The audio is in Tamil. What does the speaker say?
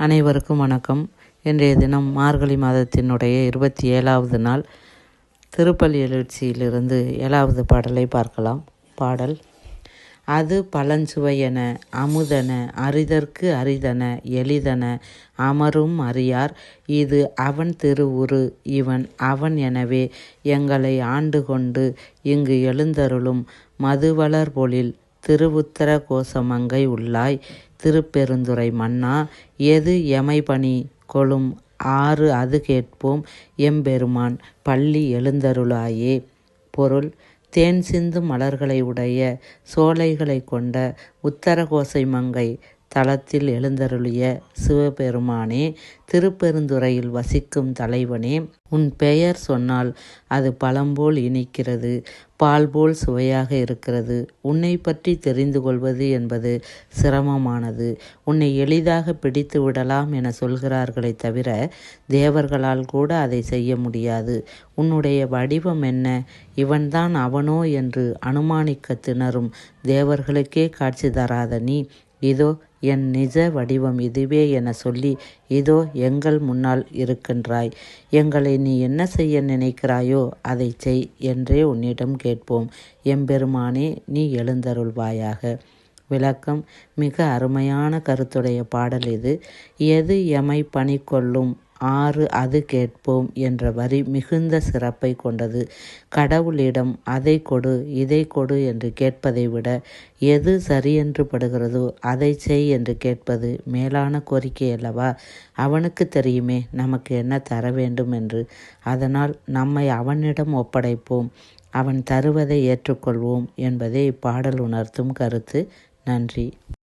அனைவருக்கும் வணக்கம். இன்றைய தினம் மார்கழி மாதத்தினுடைய இருபத்தி ஏழாவது நாள். திருப்பள்ளி எழுச்சியிலிருந்து ஏழாவது பாடலை பார்க்கலாம். பாடல் அது பழஞ்சுவையென அமுதன அரிதற்கு அரிதன எளிதன அமரும் அறியார். இது அவன் திருவுரு இவன் அவன் எனவே எங்களை ஆண்டு கொண்டு இங்கு எழுந்தருளும் மதுவளர் பொழில் திருவுத்தர கோசமங்கை உள்ளாய். திருப்பெருந்துறை மன்னா எது எமைபணி கொளும் ஆறு அது கேட்போம் எம்பெருமான் பள்ளி எழுந்தருளாயே பொருள் தேன் சிந்து மலர்களை உடைய சோலைகளை கொண்ட உத்தரகோசை மங்கை தலத்தில் எழுந்தருளிய சிவபெருமானே திருப்பெருந்துறையில் வசிக்கும் தலைவனே உன் பெயர் சொன்னால் அது பழம்போல் இனிக்கிறது பால் போல் சுவையாக இருக்கிறது. உன்னை பற்றி தெரிந்து கொள்வது என்பது சிரமமானது. உன்னை எளிதாக பிடித்து விடலாம் என சொல்கிறார்களே தவிர தேவர்களால் கூட அதை செய்ய முடியாது. உன்னுடைய வடிவம் என்ன? இவன்தான் அவனோ என்று அனுமானிக்க திணறும். தேவர்களுக்கே காட்சி தராத நீ இதோ என் நிஜ வடிவம் இதுவே என சொல்லி இதோ எங்கள் முன்னால் இருக்கின்றாய். எங்களை நீ என்ன செய்ய நினைக்கிறாயோ அதை செய் என்றே உன்னிடம் கேட்போம். எம்பெருமானே நீ எழுந்தருள்வாயாக. விளக்கம். மிக அருமையான கருத்துடைய பாடல் இது. எது எமை பணி கொள்ளும் ஆறு அது கேட்போம் என்ற வரி மிகுந்த சிறப்பை கொண்டது. கடவுளிடம் அதை கொடு இதை கொடு என்று கேட்பதை விட எது சரியென்று படுகிறதோ அதை செய் என்று கேட்பது மேலான கோரிக்கை அல்லவா? அவனுக்கு தெரியுமே நமக்கு என்ன தர வேண்டும் என்று. அதனால் நம்மை அவனிடம் ஒப்படைப்போம். அவன் தருவதை ஏற்றுக்கொள்வோம் என்பதே இப்பாடல் உணர்த்தும் கருத்து. நன்றி.